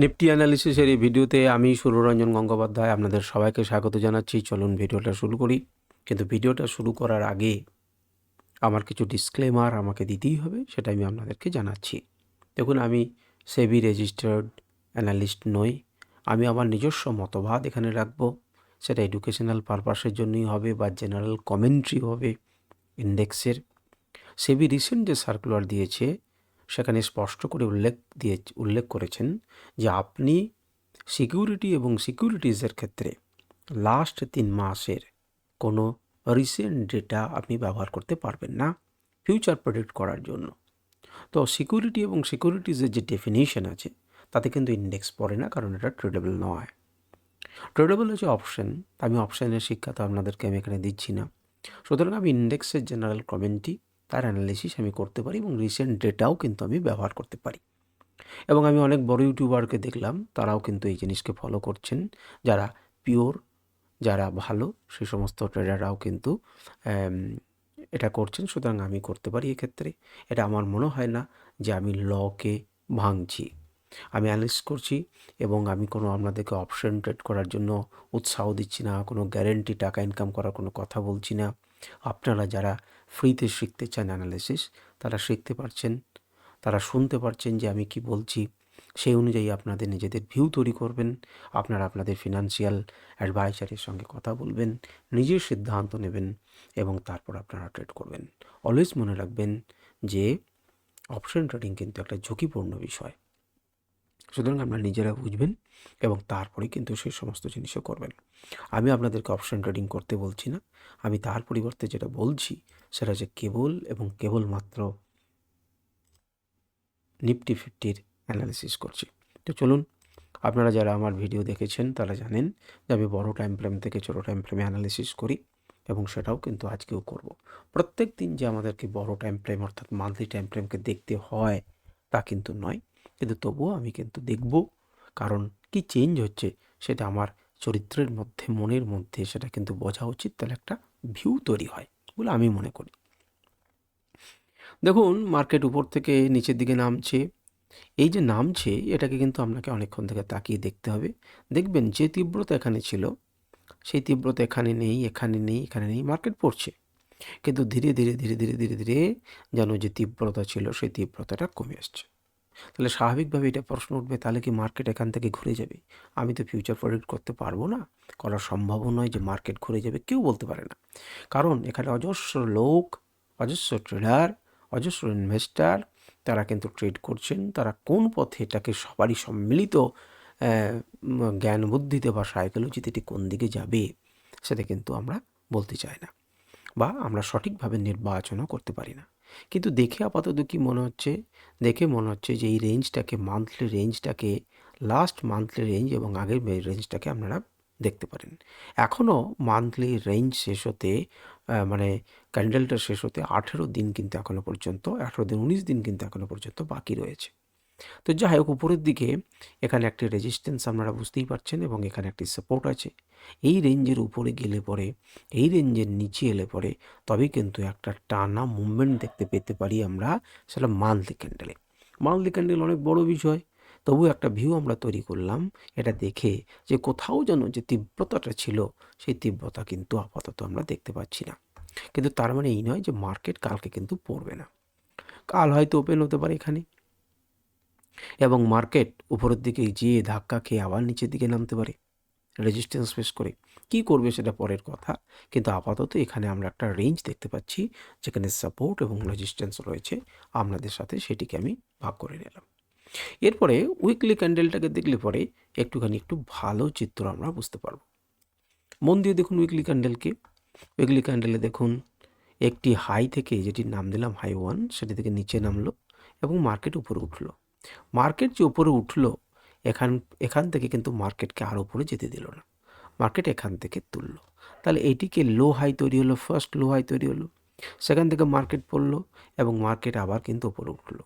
Nifty অ্যানালিসিসের এই ভিডিওতে আমি সুররঞ্জন গঙ্গোপাধ্যায় আপনাদের সবাইকে স্বাগত জানাচ্ছি। চলুন ভিডিওটা শুরু করি। কিন্তু ভিডিওটা শুরু করার আগে আমার কিছু ডিসক্লেমার আমাকে দিতেই হবে সেটা আমি আপনাদেরকে জানাচ্ছি। দেখুন, আমি সেবি রেজিস্টার্ড অ্যানালিস্ট নই। আমি আমার নিজস্ব মতবাদ এখানে রাখব। সেটা এডুকেশনাল পারপাসের জন্যই হবে বা জেনারেল কমেন্ট্রি হবে ইন্ডেক্সের সেবি রিসেন্ট যে সার্কুলার দিয়েছে সেখানে স্পষ্ট করে উল্লেখ দিয়ে, উল্লেখ করেছেন যে আপনি সিকিউরিটি এবং সিকিউরিটিজের ক্ষেত্রে লাস্ট তিন মাসের কোনো রিসেন্ট ডেটা আপনি ব্যবহার করতে পারবেন না ফিউচার প্রেডিক্ট করার জন্য। তো সিকিউরিটি এবং সিকিউরিটিজের যে ডেফিনেশন আছে, তাতে কিন্তু ইন্ডেক্স পড়ে না, কারণ এটা ট্রেডেবল নয়। ট্রেডেবল হচ্ছে অপশন আমি অপশানের শিক্ষা তো আপনাদেরকে আমি এখানে দিচ্ছি না। সুতরাং আমি ইন্ডেক্সের জেনারেল কমেন্টই তার অ্যানালিসিস আমি করতে পারি এবং রিসেন্ট ডেটাও কিন্তু আমি ব্যবহার করতে পারি। এবং আমি অনেক বড় ইউটিউবারকে দেখলাম, তারাও কিন্তু এই জিনিসকে ফলো করছেন। যারা পিওর যারা ভালো সেই সমস্ত ট্রেডাররাও কিন্তু এটা করছেন। সুতরাং আমি করতে পারি এক্ষেত্রে। এটা আমার মনে হয় না যে আমি লকে ভাঙছি। আমি অ্যানালিস করছি এবং আমি কোনো আপনাদেরকে অপশন ট্রেড করার জন্য উৎসাহ দিচ্ছি না, কোনো গ্যারেন্টি টাকা ইনকাম করার কোনো কথা বলছি না। আপনারা যারা ফ্রিতে শিখতে চান অ্যানালিসিস তারা শিখতে পারছেন, তারা শুনতে পারছেন যে আমি কি বলছি, সেই অনুযায়ী আপনাদের নিজেদের ভিউ তৈরি করবেন, আপনারা আপনাদের ফিনান্সিয়াল অ্যাডভাইজারের সঙ্গে কথা বলবেন, নিজের সিদ্ধান্ত নেবেন এবং তারপর আপনারা ট্রেড করবেন। অলওয়েজ মনে রাখবেন যে অপশন ট্রেডিং কিন্তু একটা ঝুঁকিপূর্ণ বিষয়। সুতরাং আপনারা নিজেরা বুঝবেন এবং তারপরে কিন্তু সেই সমস্ত জিনিসও করবেন। আমি আপনাদেরকে অপশন ট্রেডিং করতে বলছি না। আমি তার পরিবর্তে যেটা বলছি, সেটা যে কেবল এবং কেবলমাত্র নিফটি ফিফটির অ্যানালিসিস করছি। তো চলুন, আপনারা যারা আমার ভিডিও দেখেছেন, তারা জানেন যে আমি বড় টাইম ফ্রেম থেকে ছোটো টাইম ফ্রেমে অ্যানালিসিস করি এবং সেটাও কিন্তু আজকেও করব। প্রত্যেক দিন যে আমাদেরকে বড় টাইম ফ্রেম অর্থাৎ মান্থলি টাইম ফ্রেমকে দেখতে হয়, তা কিন্তু নয়। কিন্তু তবুও আমি কিন্তু দেখব, কারণ কি চেঞ্জ হচ্ছে সেটা আমার চরিত্রের মধ্যে, মনের মধ্যে সেটা কিন্তু বোঝা উচিত, তাহলে একটা ভিউ তৈরি হয় বলে আমি মনে করি। দেখুন মার্কেট উপর থেকে নিচের দিকে নামছে। এই যে নামছে, এটাকে কিন্তু আপনাকে অনেকক্ষণ থেকে তাকিয়ে দেখতে হবে। দেখবেন যে তীব্রতা এখানে ছিল, সেই তীব্রতা এখানে নেই এখানে নেই এখানে নেই মার্কেট পড়ছে। কিন্তু ধীরে ধীরে ধীরে ধীরে ধীরে ধীরে যেন যে তীব্রতা ছিল, সেই তীব্রতাটা কমে আসছে। তাহলে স্বাভাবিকভাবে এটা প্রশ্ন উঠবে, তাহলে কি মার্কেট এখান থেকে ঘুরে যাবে? আমি তো ফিউচার প্রেডিক্ট করতে পারব না। করা সম্ভব নয় যে মার্কেট ঘুরে যাবে, কেউ বলতে পারে না। কারণ এখানে অজস্র লোক, অজস্র ট্রেডার অজস্র ইনভেস্টার তারা কিন্তু ট্রেড করছেন, তারা কোন পথে এটাকে সবারই সম্মিলিত জ্ঞান, বুদ্ধিতে বা সাইকোলজিতে এটি কোন দিকে যাবে, সেটা কিন্তু আমরা বলতে চাই না বা আমরা সঠিকভাবে নির্বাচনও করতে পারি না। কিন্তু দেখে আপাতত কি মনে হচ্ছে? দেখে মনে হচ্ছে যে এই রেঞ্জটাকে মান্থলি রেঞ্জটাকে লাস্ট মান্থলি রেঞ্জ এবং আগের রেঞ্জটাকে আপনারা দেখতে পারেন। এখনও মান্থলি রেঞ্জ শেষ হতে মানে ক্যান্ডেলটা শেষ হতে আঠেরো দিন কিন্তু এখনও পর্যন্ত, আঠেরো দিন, উনিশ দিন কিন্তু এখনও পর্যন্ত বাকি রয়েছে। তো যাই হোক, উপরের দিকে এখানে একটি রেজিস্ট্যান্স আপনারা বুঝতেই পারছেন এবং এখানে একটি সাপোর্ট আছে। এই রেঞ্জের উপরে গেলে পরে, এই রেঞ্জের নিচে এলে পরে তবেই কিন্তু একটা টানা মুভমেন্ট দেখতে পেতে পারি আমরা, সেটা মান্থলি ক্যান্ডেলে মান্থলি ক্যান্ডেল অনেক বড় বিষয় তবু একটা ভিউ আমরা তৈরি করলাম, এটা দেখে যে কোথাও যেন যে তীব্রতাটা ছিল, সেই তীব্রতা কিন্তু আপাতত আমরা দেখতে পাচ্ছি না। কিন্তু তার মানে এই নয় যে মার্কেট কালকে কিন্তু পড়বে না। কাল হয়তো ওপেন হতে পারে এখানে। এবং মার্কেট উপরের দিকে যেয়ে ধাক্কা খেয়ে আবার নিচের দিকে নামতে পারে। রেজিস্ট্যান্স ফেস করে। কি করবে সেটা পরের কথা। কিন্তু আপাতত এখানে আমরা একটা রেঞ্জ দেখতে পাচ্ছি, যেখানে সাপোর্ট এবং রেজিস্ট্যান্স রয়েছে। আপনাদের সাথে সেটিকে আমি ভাগ করে নিলাম। এরপরে উইকলি ক্যান্ডেলটাকে দেখলে পরে একটুখানি একটু ভালো চিত্র আমরা বুঝতে পারব। মন দিয়ে দেখুন উইকলি ক্যান্ডেলকে উইকলি ক্যান্ডেলে দেখুন, একটি হাই থেকে যেটির নাম দিলাম হাই ওয়ান সেটি থেকে নিচে নামলো এবং মার্কেট উপরে উঠল। মার্কেট যে উপরে উঠল, এখান এখান থেকে কিন্তু মার্কেটকে আর উপরে যেতে দিল না। মার্কেট এখান থেকে তুললো। তাহলে এটিকে লো হাই তৈরি হলো ফার্স্ট লো হাই তৈরি হলো, সেখান থেকে মার্কেট পড়ল এবং মার্কেট আবার কিন্তু উপরে উঠল।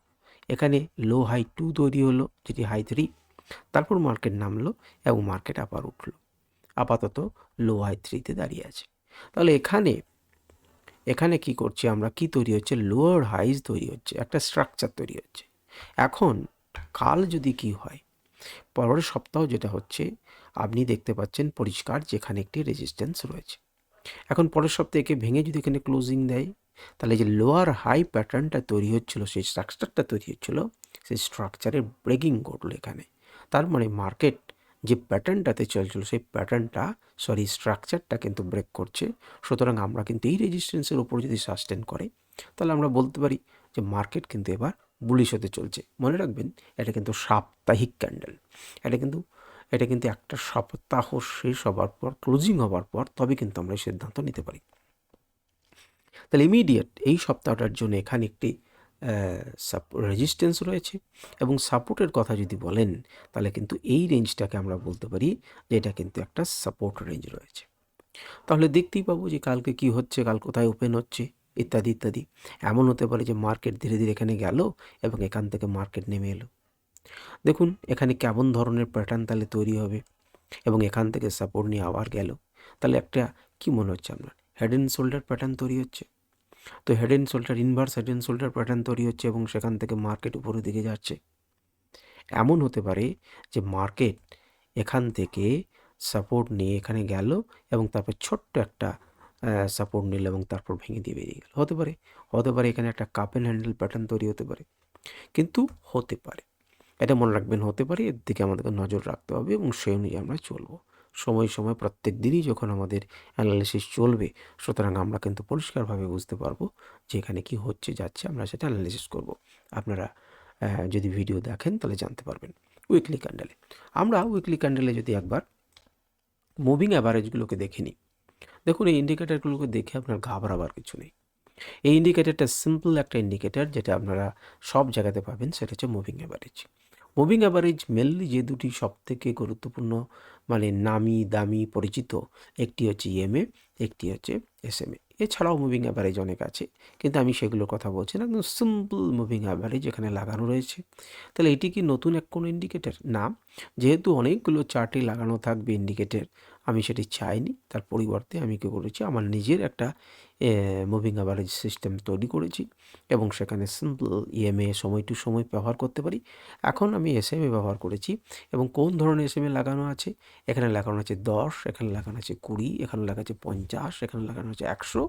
এখানে লো হাই টু তৈরি হলো, যেটি হাই থ্রি তারপর মার্কেট নামলো এবং মার্কেট আবার উঠল। আপাতত লো হাই থ্রিতে দাঁড়িয়ে আছে। তাহলে এখানে এখানে কি করছি আমরা? কি তৈরি হচ্ছে? লোয়ার হাইজ তৈরি হচ্ছে, একটা স্ট্রাকচার তৈরি হচ্ছে। এখন কাল যদি কি হয়, পরের সপ্তাহ যেটা হচ্ছে, আপনি দেখতে পাচ্ছেন পরিষ্কার যেখানে একটি রেজিস্ট্যান্স রয়েছে। এখন পরের সপ্তাহে একে ভেঙে যদি এখানে ক্লোজিং দেয়, তাহলে যে লোয়ার হাই প্যাটার্নটা তৈরি হচ্ছিল, সেই স্ট্রাকচারটা তৈরি হচ্ছিল, সেই স্ট্রাকচারের ব্রেকিং ঘটলো এখানে। তার মানে মার্কেট যে প্যাটার্নটাতে চলছিল, সেই প্যাটার্নটা সরি স্ট্রাকচারটা কিন্তু ব্রেক করছে। সুতরাং আমরা কিন্তু এই রেজিস্ট্যান্সের উপর যদি সাস্টেন করে, তাহলে আমরা বলতে পারি যে মার্কেট কিন্তু এবার বুলিশ হতে চলছে। মনে রাখবেন, এটা কিন্তু সাপ্তাহিক ক্যান্ডেল এটা কিন্তু এটা কিন্তু একটা সপ্তাহ শেষ হবার পর ক্লোজিং হবার পর তবে কিন্তু আমরা সিদ্ধান্ত নিতে পারি। তাহলে ইমিডিয়েট এই সপ্তাহটার জন্য এখানে একটি রেজিস্ট্যান্স রয়েছে এবং সাপোর্টের কথা যদি বলেন, তাহলে কিন্তু এই রেঞ্জটাকে আমরা বলতে পারি যে এটা কিন্তু একটা সাপোর্ট রেঞ্জ রয়েছে। তাহলে দেখতেই পাবো যে কালকে কি হচ্ছে, কাল কোথায় ওপেন হচ্ছে। ইত্যাদি ইত্যাদি। এমন হতে পারে যে মার্কেট ধীরে ধীরে এখানে গেল এবং এখান থেকে মার্কেট নেমে এলো। দেখুন, এখানে কেমন ধরনের প্যাটার্ন তাহলে তৈরি হবে এবং এখান থেকে সাপোর্ট নিয়ে আবার গেল। তাহলে একটা কি মনে হচ্ছে আপনার? হেড অ্যান্ড শোল্ডার প্যাটার্ন তৈরি হচ্ছে? তো head and shoulder inverse head and shoulder pattern তৈরি হচ্ছে এবং সেখান থেকে মার্কেট উপরের দিকে যাচ্ছে। এমন হতে পারে যে মার্কেট এখান থেকে সাপোর্ট নিয়ে এখানে গেল এবং তারপর ছোট্ট একটা সাপোর্ট নিল এবং তারপর ভেঙে দিয়ে বেরিয়ে গেল। হতে পারে হতে পারে এখানে একটা কাপেল হ্যান্ডেল প্যাটার্ন তৈরি হতে পারে, কিন্তু হতে পারে। এটা মনে রাখবেন, হতে পারে, এর দিকে আমাদেরকে নজর রাখতে হবে এবং সেই অনুযায়ী আমরা চলবো। সময় সময়, প্রত্যেক দিনই যখন আমাদের অ্যানালিসিস চলবে, সুতরাং আমরা কিন্তু পরিষ্কারভাবে বুঝতে পারব যে এখানে কী হচ্ছে, যাচ্ছে, আমরা সেটা অ্যানালিসিস করব। আপনারা যদি ভিডিও দেখেন, তাহলে জানতে পারবেন। উইকলি ক্যান্ডেলে আমরা উইকলি ক্যান্ডেলে যদি একবার মুভিং অ্যাভারেজগুলোকে দেখে নিই দেখুন, এই ইন্ডিকেটারগুলোকে দেখে আপনার ঘাবড়াবার কিছু নেই। এই ইন্ডিকেটারটা সিম্পল একটা ইন্ডিকেটার যেটা আপনারা সব জায়গাতে পাবেন, সেটা হচ্ছে moving average moving average mainly যে দুটি সবথেকে গুরুত্বপূর্ণ মানে নামি দামি পরিচিত, একটি হচ্ছে ইএমএ একটি হচ্ছে এসএমএ এছাড়াও মুভিং অ্যাভারেজ অনেক আছে, কিন্তু আমি সেগুলোর কথা বলছি না। একদম সিম্পল মুভিং অ্যাভারেজ এখানে লাগানো রয়েছে। তাহলে এটি কি নতুন এক কোনো ইন্ডিকেটার না, যেহেতু অনেকগুলো চার্টে লাগানো থাকবে ইন্ডিকেটার আমি সেটি চাইনি। তার পরিবর্তে আমি কী করেছি? আমার নিজের একটা মুভিং অ্যাভারেজ সিস্টেম তৈরি করেছি এবং সেখানে সিম্পল ইএমএ সময় টু সময় ব্যবহার করতে পারি। এখন আমি এসএমএ ব্যবহার করেছি এবং কোন ধরনের এসএমএ লাগানো আছে? এখানে লাগানো আছে দশ, এখানে লাগানো আছে কুড়ি, এখানে লাগানো আছে পঞ্চাশ, এখানে লাগানো আছে একশো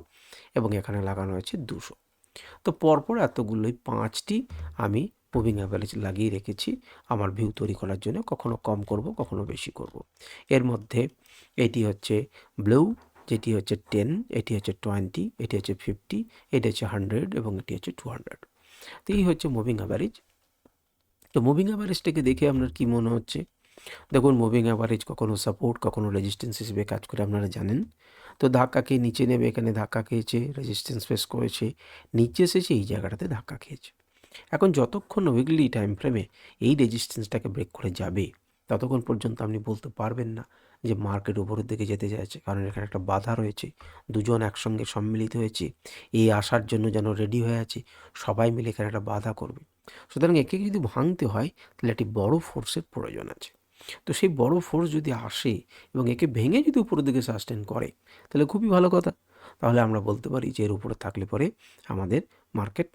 এবং এখানে লাগানো আছে দুশো। তো পরপর এতগুলোই পাঁচটি আমি মুভিং অ্যাভারেজ লাগিয়ে রেখেছি। আমার ভিউ তৈরি করার জন্য কখনো কম করব, কখনো বেশি করব। এর মধ্যে এটি হচ্ছে ব্লু যেটি হচ্ছে টেন এটি হচ্ছে টোয়েন্টি এটি হচ্ছে ফিফটি এটি হচ্ছে হান্ড্রেড এবং এটি হচ্ছে টু হান্ড্রেড তো এই হচ্ছে মুভিং অ্যাভারেজ তো মুভিং অ্যাভারেজটাকে দেখে আপনার কী মনে হচ্ছে? দেখুন মুভিং অ্যাভারেজ কখনো সাপোর্ট কখনো রেজিস্ট্যান্স হিসেবে কাজ করে আপনারা জানেন। তো ধাক্কা খেয়ে নিচে নেবে, এখানে ধাক্কা খেয়েছে রেজিস্ট্যান্স ফেস করেছে, নিচে এসেছে, এই জায়গাটাতে ধাক্কা খেয়েছে। এখন যতক্ষণ উইকলি টাইম ফ্রেমে এই রেজিস্ট্যান্সটাকে ব্রেক করে যাবে, ততক্ষণ পর্যন্ত আপনি বলতে পারবেন না। যে মার্কেট উপরের দিকে যেতে চাইছে। কারণ এখানে একটা বাধা রয়েছে। দুজন একসঙ্গে সম্মিলিত হয়েছে। এই আসার জন্য যেন রেডি হয়ে আছে। সবাই মিলে এখানে একটা বাধা করবে। সুতরাং একে যদি ভাঙতে হয়, তাহলে একটি বড় ফোর্সের প্রয়োজন আছে। তো সেই বড় ফোর্স যদি আসে এবং একে ভেঙে যদি উপরের দিকে সাস্টেন করে, তাহলে খুবই ভালো কথা। তাহলে আমরা বলতে পারি যে এর উপরে থাকলে পরে আমাদের মার্কেট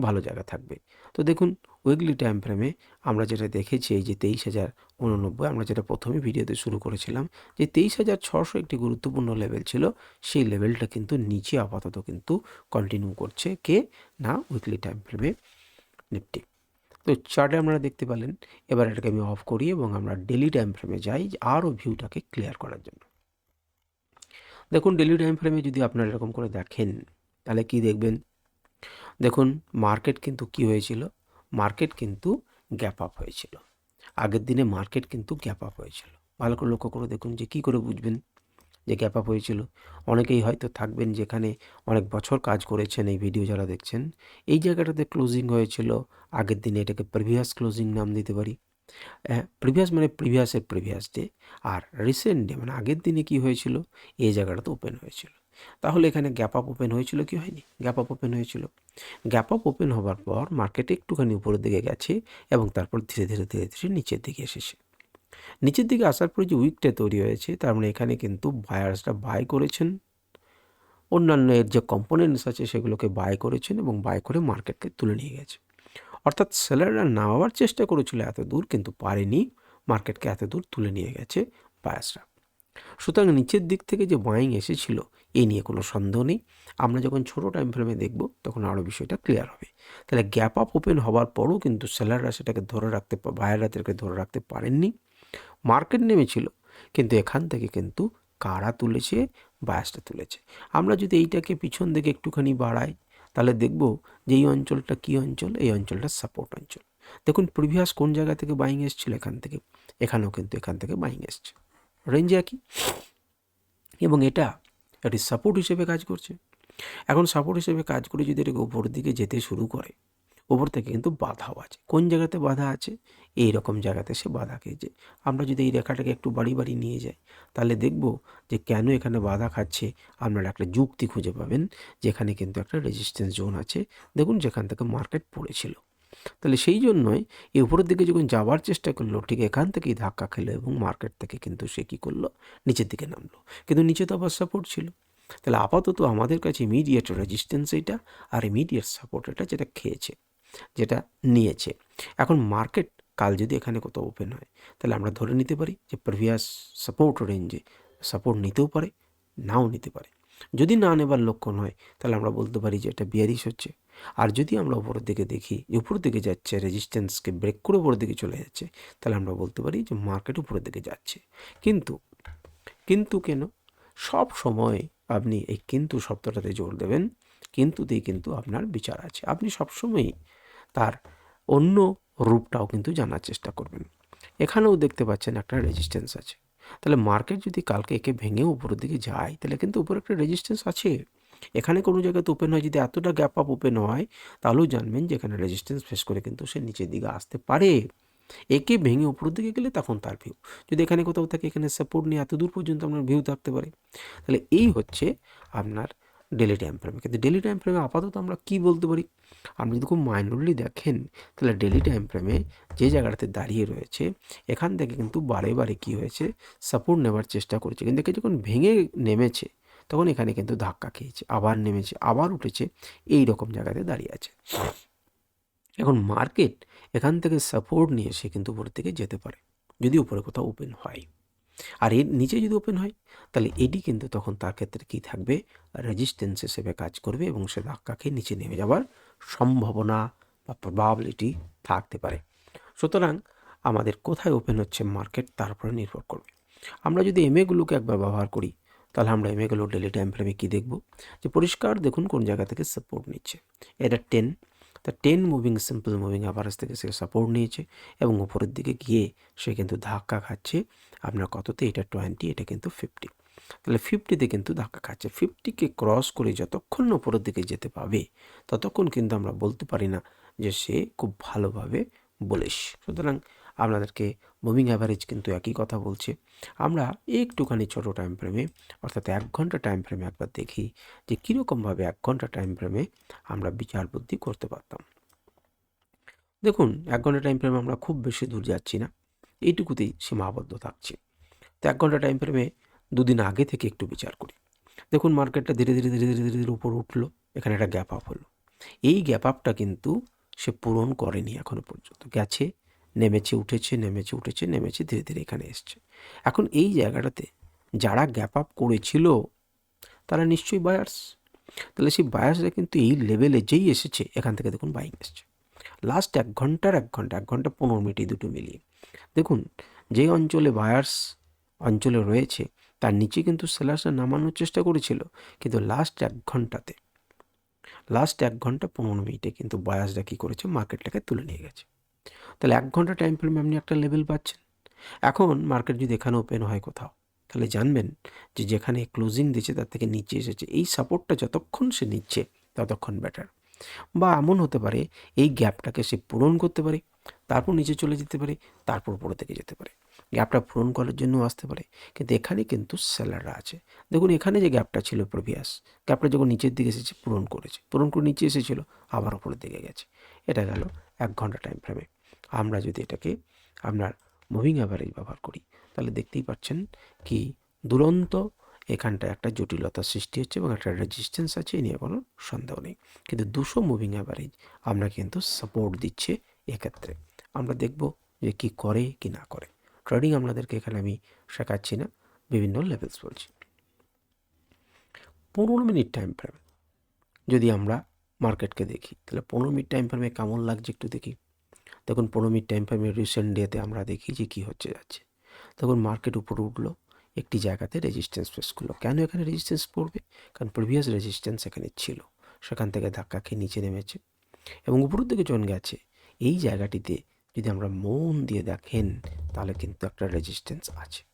ভালো জায়গা থাকবে। তো দেখুন উইকলি টাইম ফ্রেমে আমরা যেটা দেখেছি, এই যে তেইশ হাজার উননব্বই আমরা যেটা প্রথমে ভিডিওতে শুরু করেছিলাম, যে তেইশ হাজার ছশো একটি গুরুত্বপূর্ণ লেভেল ছিল, সেই লেভেলটা কিন্তু নিচে আপাতত কিন্তু কন্টিনিউ করছে কে না উইকলি টাইম ফ্রেমে নিফটি। তো চার্টে আপনারা দেখতে পেলেন, এবার এটাকে আমি অফ করি এবং আমরা ডেলি টাইম ফ্রেমে যাই, আরও ভিউটাকে ক্লিয়ার করার জন্য। দেখুন ডেলি টাইম ফ্রেমে যদি আপনারা এরকম করে দেখেন, তাহলে কি দেখবেন? দেখুন মার্কেট কিন্তু কি হয়েছিল? মার্কেট কিন্তু গ্যাপ আপ হয়েছিল। আগের দিনে মার্কেট কিন্তু গ্যাপ আপ হয়েছিল। ভালো করে লক্ষ্য করে দেখুন যে কী করে বুঝবেন যে গ্যাপ আপ হয়েছিল। অনেকেই হয়তো থাকবেন যেখানে অনেক বছর কাজ করেছেন এই ভিডিও যারা দেখছেন। এই জায়গাটাতে ক্লোজিং হয়েছিল। আগের দিনে এটাকে প্রিভিয়াস ক্লোজিং নাম দিতে পারি। প্রিভিয়াস মানে প্রিভিয়াসের প্রিভিয়াস ডে আর রিসেন্ট ডে মানে আগের দিনে কি হয়েছিল? এই জায়গাটাতে ওপেন হয়েছিল। তাহলে এখানে গ্যাপ আপ ওপেন হয়েছিল কি হয়নি? গ্যাপ আপ ওপেন হয়েছিল। গ্যাপ আপ ওপেন হবার পর মার্কেটে একটুখানি উপরের দিকে গেছে এবং তারপর ধীরে ধীরে ধীরে ধীরে নিচের দিকে এসেছে। নিচের দিকে আসার পরে যে উইকটা তৈরি হয়েছে, তার মানে এখানে কিন্তু বায়ার্সরা বাই করেছেন। অন্যান্য এর যে কম্পোনেন্টস আছে সেগুলোকে বাই করেছেন এবং বাই করে মার্কেটকে তুলে নিয়ে গেছে। অর্থাৎ সেলাররা নামাবার চেষ্টা করেছিল এত দূর কিন্তু পারেনি। মার্কেটকে এত দূর তুলে নিয়ে গেছে বায়াসরা সুতরাং নিচের দিক থেকে যে বাইং এসেছিল, এ নিয়ে কোনো সন্দেহ নেই। আমরা যখন ছোট টাইম ফ্রেমে দেখব, তখন আরও বিষয়টা ক্লিয়ার হবে। তাহলে গ্যাপ আপ ওপেন হওয়ার পরও কিন্তু সেলাররা সেটাকে ধরে রাখতে বায়াররা তাদেরকে ধরে রাখতে পারেননি। মার্কেট নেমেছিল, কিন্তু এখান থেকে কিন্তু কারা তুলেছে? বায়াসটা তুলেছে। আমরা যদি এইটাকে পিছন দিকে একটুখানি বাড়াই, তাহলে দেখব যে এই অঞ্চলটা কী অঞ্চল? এই অঞ্চলটা সাপোর্ট অঞ্চল। দেখুন প্রিভিয়াস কোন জায়গা থেকে বাইং এসেছিল? এখান থেকে। এখানেও কিন্তু এখান থেকে বাইং এসছে। রেঞ্জ একই। এবং এটা একটি সাপোর্ট হিসেবে কাজ করছে। এখন সাপোর্ট হিসেবে কাজ করে যদি এটাকে উপরের দিকে যেতে শুরু করে ওপর থেকে কিন্তু বাধাও আছে। কোন জায়গাতে বাধা আছে? এই রকম জায়গাতে সে বাধা খেয়েছে। আমরা যদি এই রেখাটাকে একটু বাড়ি বাড়ি নিয়ে যাই, তাহলে দেখব যে কেন এখানে বাধা খাচ্ছে। আপনারা একটা যুক্তি খুঁজে পাবেন, যেখানে কিন্তু একটা রেজিস্ট্যান্স জোন আছে। দেখুন যেখান থেকে মার্কেট পড়েছিল। তাহলে সেই জন্যই এই উপরের দিকে যখন যাওয়ার চেষ্টা করল, ঠিক এখান থেকেই ধাক্কা খেলো এবং মার্কেট থেকে কিন্তু সে কী করল? নিচের দিকে নামলো। কিন্তু নিচে তো আবার সাপোর্ট ছিল। তাহলে আপাতত আমাদের কাছে ইমিডিয়েট রেজিস্ট্যান্স এটা আর ইমিডিয়েট সাপোর্ট এটা যেটা খেয়েছে, যেটা নিয়েছে। এখন মার্কেট কাল যদি এখানে কোথাও ওপেন হয়, তাহলে আমরা ধরে নিতে পারি যে প্রিভিয়াস সাপোর্ট রেঞ্জে সাপোর্ট নিতেও পারে, নাও নিতে পারে। যদি না নেবার লক্ষণ হয়, তাহলে আমরা বলতে পারি যে এটা বিয়ারিশ হচ্ছে। আর যদি আমরা উপরের দিকে দেখি যে উপরের দিকে যাচ্ছে রেজিস্ট্যান্সকে ব্রেক করে উপরের দিকে চলে যাচ্ছে, তাহলে আমরা বলতে পারি যে মার্কেট উপরের দিকে যাচ্ছে। কিন্তু কিন্তু কেন? সব সময় আপনি এই কিন্তু শব্দটাতে জোর দেবেন কিন্তুতেই কিন্তু আপনার বিচার আছে। আপনি সবসময়ই তার অন্য রূপটাও কিন্তু জানার চেষ্টা করবেন। এখানেও দেখতে পাচ্ছেন একটা রেজিস্ট্যান্স আছে। তাহলে মার্কেট যদি কালকে একে ভেঙে উপরের দিকে যায়, তাহলে কিন্তু উপরে একটা রেজিস্ট্যান্স আছে। এখানে কোনো জায়গাতে ওপেন হয়, যদি এতটা গ্যাপ আপ ওপেন হয়, তাহলেও জানবেন যে এখানে রেজিস্ট্যান্স ফেস করে কিন্তু সে নিচের দিকে আসতে পারে। একে ভেঙে উপরের দিকে গেলে তখন তার ভিউ যদি এখানে কোথাও থাকে, এখানে সাপোর্ট নিয়ে এত দূর পর্যন্ত আপনার ভিউ থাকতে পারে। তাহলে এই হচ্ছে আপনার ডেলি টাইম ফ্রেমে কিন্তু ডেলি টাইম ফ্রেমে আপাতত আমরা কি বলতে পারি? আপনি যদি খুব মাইনরলি দেখেন, তাহলে ডেলি টাইম ফ্রেমে যে জায়গাটাতে দাঁড়িয়ে রয়েছে, এখান থেকে কিন্তু বারে বারে কী হয়েছে? সাপোর্ট নেবার চেষ্টা করেছে। কিন্তু একে যখন ভেঙে নেমেছে তখন এখানে কিন্তু ধাক্কা খেয়েছে, আবার নেমেছে, আবার উঠেছে, এই রকম জায়গাতে দাঁড়িয়ে আছে। এখন মার্কেট এখান থেকে সাপোর্ট নিয়ে সে কিন্তু উপরের থেকে যেতে পারে, যদি উপরে কোথাও ওপেন হয়। আর এর নিচে যদি ওপেন হয়, তাহলে এটি কিন্তু তখন তার ক্ষেত্রে কী থাকবে? রেজিস্ট্যান্স হিসেবে কাজ করবে এবং সে ধাক্কা খেয়ে নিচে নেমে যাওয়ার সম্ভাবনা বা প্রবাবিলিটি থাকতে পারে। সুতরাং আমাদের কোথায় ওপেন হচ্ছে মার্কেট তার উপরে নির্ভর করবে। আমরা যদি এমএগুলোকে একবার ব্যবহার করি তাহলে আমরা এমএগুলো ডেলি টাইম ফ্রেমে কী দেখব? যে পরিষ্কার দেখুন কোন জায়গা থেকে সাপোর্ট নিচ্ছে। এটা টেন তা ten moving simple moving average থেকে সে সাপোর্ট নিয়েছে এবং উপরের দিকে গিয়ে সে কিন্তু ধাক্কা খাচ্ছে। আপনার কততে? এটা টোয়েন্টি এটা কিন্তু ফিফটি তাহলে ফিফটিতে কিন্তু ধাক্কা খাচ্ছে। ফিফটিকে ক্রস করে যতক্ষণ উপরের দিকে যেতে পাবে, ততক্ষণ কিন্তু আমরা বলতে পারি না যে সে খুব ভালোভাবে বলিস। সুতরাং আপনাদেরকে মুভিং অ্যাভারেজ কিন্তু একই কথা বলছে। আমরা একটুখানি ছোটো টাইম ফ্রেমে অর্থাৎ এক ঘণ্টা টাইম ফ্রেমে একবার দেখি যে কীরকমভাবে এক ঘণ্টা টাইম ফ্রেমে আমরা বিচার বুদ্ধি করতে পারতাম। দেখুন, এক ঘণ্টা টাইম ফ্রেমে আমরা খুব বেশি দূর যাচ্ছি না, এইটুকুতেই সীমাবদ্ধ থাকছি। তো এক ঘণ্টা টাইম ফ্রেমে দুদিন আগে থেকে একটু বিচার করি। দেখুন মার্কেটটা ধীরে ধীরে ধীরে ধীরে ধীরে ধীরে উপর উঠল, এখানে একটা গ্যাপ আপ হলো। এই গ্যাপ আপটা কিন্তু সে পূরণ করেনি এখনও পর্যন্ত। গেছে নেমেছে উঠেছে নেমেছে উঠেছে নেমেছে ধীরে ধীরে এখানে এসছে। এখন এই জায়গাটাতে যারা গ্যাপ আপ করেছিল, তারা নিশ্চয়ই বায়ার্স তাহলে সেই বায়ার্সরা কিন্তু এই লেভেলে যেই এসেছে, এখান থেকে দেখুন বাইং এসছে। লাস্ট এক ঘণ্টার এক ঘণ্টা এক ঘণ্টা পনেরো মিনিট এই দুটো মিলিয়ে। দেখুন, যে অঞ্চলে বায়ার্স অঞ্চলে রয়েছে, তার নিচে কিন্তু সেলার্সরা নামানোর চেষ্টা করেছিল, কিন্তু লাস্ট এক ঘন্টাতে লাস্ট এক ঘণ্টা পনেরো মিনিটে কিন্তু বায়ার্সরা কী করেছে মার্কেটটাকে তুলে নিয়ে গেছে। তাহলে এক ঘণ্টা টাইম ফ্রেমে আপনি একটা লেভেল পাচ্ছেন। এখন মার্কেট যদি এখানে ওপেন হয় কোথাও, তাহলে জানবেন যে যেখানে ক্লোজিং দিচ্ছে তার থেকে নিচে এসেছে। এই সাপোর্টটা যতক্ষণ সে নিচ্ছে, ততক্ষণ বেটার বা এমন হতে পারে, এই গ্যাপটাকে সে পূরণ করতে পারে, তারপর নিচে চলে যেতে পারে, তারপর উপরে থেকে যেতে পারে। গ্যাপটা পূরণ করার জন্য আসতে পারে, কিন্তু এখানে কিন্তু সেলাররা আছে। দেখুন, এখানে যে গ্যাপটা ছিল প্রিভিয়াস গ্যাপটা যখন নিচের দিকে এসেছে, পূরণ করেছে। পূরণ করে নিচে এসেছিল, আবার উপরের দিকে গেছে। এটা গেল এক ঘণ্টা টাইম ফ্রেমে আমরা যদি এটাকে আপনার মুভিং অ্যাভারেজ ব্যবহার করি, তাহলে দেখতেই পাচ্ছেন কি দুরন্ত এখানটায় একটা জটিলতার সৃষ্টি হচ্ছে এবং একটা রেজিস্ট্যান্স আছে, এ নিয়ে কোনো সন্দেহ নেই। কিন্তু দুশো মুভিং অ্যাভারেজ আমরা কিন্তু সাপোর্ট দিচ্ছে এক্ষেত্রে। আমরা দেখব যে কি করে, কি না করে। ট্রেডিং আপনাদেরকে এখানে আমি শেখাচ্ছি না, বিভিন্ন লেভেলস বলছি। পনেরো মিনিট টাইম ফ্রেমে যদি আমরা মার্কেটকে দেখি, তাহলে পনেরো মিনিট টাইম ফ্রেমে কেমন লাগছে একটু দেখি। দেখুন পনেরো মিনিট টাইম ফ্রেমে রিসেন্ট ডেতে আমরা দেখি যে কী হচ্ছে যাচ্ছে। তখন মার্কেট উপরে উঠল, একটি জায়গাতে রেজিস্ট্যান্স ফেস করল। কেন এখানে রেজিস্ট্যান্স পড়বে? কারণ প্রিভিয়াস রেজিস্ট্যান্স এখানে ছিল। সেখান থেকে ধাক্কা খেয়ে নিচে নেমেছে। এবং উপরের দিকে জন গেছে। এই জায়গাটিতে যদি আমরা মন দিয়ে দেখেন, তাহলে কিন্তু একটা রেজিস্ট্যান্স আছে।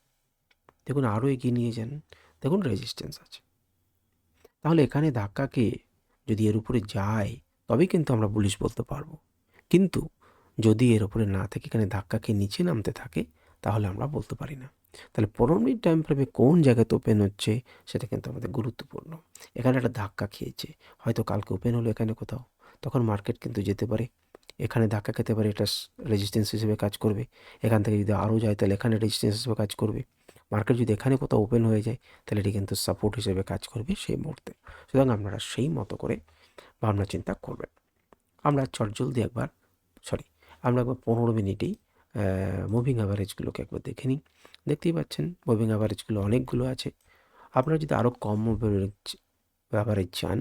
দেখুন আরও এগিয়ে নিয়ে যান। দেখুন রেজিস্ট্যান্স আছে। তাহলে এখানে ধাক্কা খেয়ে যদি এর উপরে যায়, তবেই কিন্তু আমরা বুলিশ বলতে পারব। কিন্তু যদি এর উপরে না থেকে এখানে ধাক্কা খেয়ে নিচে নামতে থাকে, তাহলে আমরা বলতে পারি না। তাহলে পনেরো মিনিট টাইম ফ্রেমে কোন জায়গাতে ওপেন হচ্ছে, সেটা কিন্তু আমাদের গুরুত্বপূর্ণ। এখানে একটা ধাক্কা খেয়েছে, হয়তো কালকে ওপেন হলো এখানে কোথাও, তখন মার্কেট কিন্তু যেতে পারে। এখানে ধাক্কা খেতে পারে, এটা রেজিস্ট্যান্স হিসেবে কাজ করবে। এখান থেকে যদি আরও যায়, তাহলে এখানে রেজিস্ট্যান্স হিসেবে কাজ করবে। মার্কেট যদি এখানে কোথাও ওপেন হয়ে যায়, তাহলে এটি কিন্তু সাপোর্ট হিসেবে কাজ করবে সেই মুহূর্তে। সুতরাং আপনারা সেই মতো করে ভাবনা চিন্তা করবেন। আমরা চটজলদি একবার সরি আমরা একবার পনেরো মিনিটেই মুভিং অ্যাভারেজগুলোকে একবার দেখে নিই। দেখতেই পাচ্ছেন মুভিং অ্যাভারেজগুলো অনেকগুলো আছে। আপনারা যদি আরও কম অ্যাভারেজ অ্যাভারেজ চান,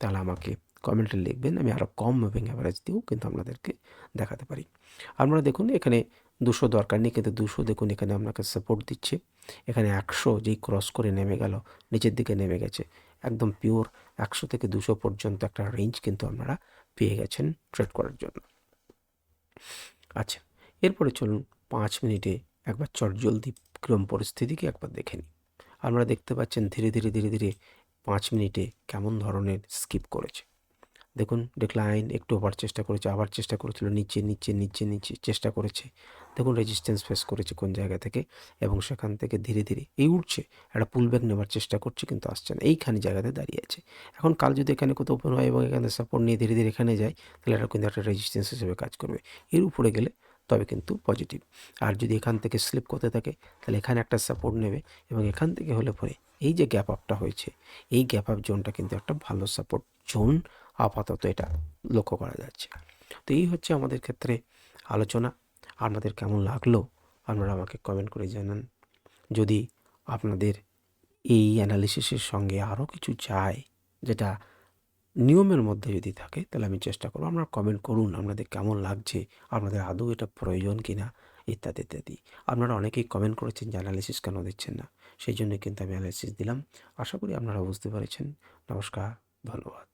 তাহলে আমাকে কমেন্টে লিখবেন, আমি আরও কম মুভিং অ্যাভারেজ দিয়েও কিন্তু আপনাদেরকে দেখাতে পারি। আপনারা দেখুন, এখানে দুশো দরকার নেই, কিন্তু দুশো দেখুন, এখানে আপনাকে সাপোর্ট দিচ্ছে। এখানে একশো যেই ক্রস করে নেমে গেল, নিচের দিকে নেমে গেছে। একদম পিওর একশো থেকে দুশো পর্যন্ত একটা রেঞ্জ কিন্তু আপনারা পেয়ে গেছেন ট্রেড করার জন্য। আচ্ছা এরপরে চলুন পাঁচ মিনিটে একবার চটজলদি ক্রম পরিস্থিতিকে একবার দেখে নিই। আপনারা দেখতে পাচ্ছেন ধীরে ধীরে ধীরে ধীরে পাঁচ মিনিটে কেমন ধরনের স্কিপ করেছে। দেখুন ডিক্লাইন একটু আবার চেষ্টা করেছে, আবার চেষ্টা করেছিল, নিচে নিচে নিচে নিচে চেষ্টা করেছে। দেখুন রেজিস্ট্যান্স ফেস করেছে কোন জায়গা থেকে এবং সেখান থেকে ধীরে ধীরে এই উঠছে। একটা পুল ব্যাক নেওয়ার চেষ্টা করছে কিন্তু আসছে না। এইখানে জায়গাতে দাঁড়িয়ে আছে। এখন কাল যদি এখানে কোথাও ওপেন হয় এবং এখানে সাপোর্ট নিয়ে ধীরে ধীরে এখানে যায়, তাহলে এটা কিন্তু একটা রেজিস্ট্যান্স হিসেবে কাজ করবে। এর উপরে গেলে তবে কিন্তু পজিটিভ আর যদি এখান থেকে স্লিপ করতে থাকে, তাহলে এখানে একটা সাপোর্ট নেবে এবং এখান থেকে হলে পরে এই যে গ্যাপ আপটা হয়েছে, এই গ্যাপ আপ জোনটা কিন্তু একটা ভালো সাপোর্ট জোন আপাতত এটা লক্ষ্য করা যাচ্ছে। তো এই হচ্ছে আমাদের ক্ষেত্রে আলোচনা। আপনাদের কেমন লাগল আপনারা আমাকে কমেন্ট করে জানান। যদি আপনাদের এই অ্যানালিসিসের সঙ্গে আরও কিছু চাই যেটা নিয়মের মধ্যে যদি থাকে, তাহলে আমি চেষ্টা করব। আপনারা কমেন্ট করুন, আপনাদের কেমন লাগছে, আপনাদের আদৌ এটা প্রয়োজন কি না ইত্যাদি ইত্যাদি। আপনারা অনেকেই কমেন্ট করেছেন যে অ্যানালিসিস কেন দিচ্ছেন না। সেই জন্য কিন্তু আমি অ্যানালিসিস দিলাম। আশা করি আপনারা বুঝতে পেরেছেন। নমস্কার, ধন্যবাদ।